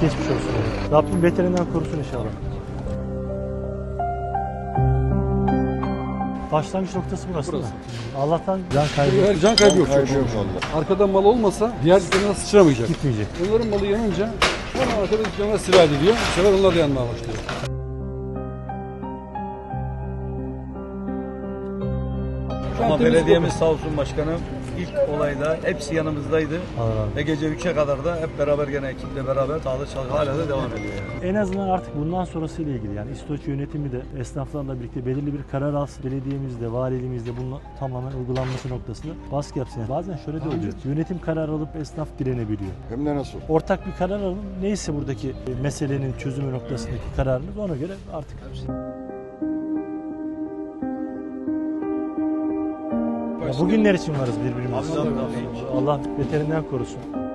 Geçmiş olsun. Rabbim beterinden korusun inşallah. Başlangıç noktası burası, değil mi? Allah'tan can kaybı Her can kaybı yok. Kaybı yok şükür. vallahi. Arkada mal olmasa diğer dükkanına sıçramayacak. gitmeyecek. Onların malı yanınca hemen arkada dükkana sirayet ediyor. Bu sefer onlar da yanmaya başlıyor. Ama belediyemiz sağ olsun başkanım ilk olayda hepsi yanımızdaydı. Ve gece 3'e kadar da hep beraber gene ekiple beraber sağlık çalışması hala da devam ediyor yani. En azından artık bundan sonrası ile ilgili yani İstoç yönetimi de esnaflarla birlikte belirli bir karar alsın. Belediyemiz de, valiliğimiz de bunun tamamen uygulanması noktasında baskı yapsın. Yani bazen şöyle de oluyor. Yönetim karar alıp esnaf direnebiliyor. Hem de nasıl? Ortak bir karar alın. Neyse buradaki meselenin çözümü noktasındaki kararınız ona göre artık Ya bugünler için varız birbirimiz. Allah beterinden korusun.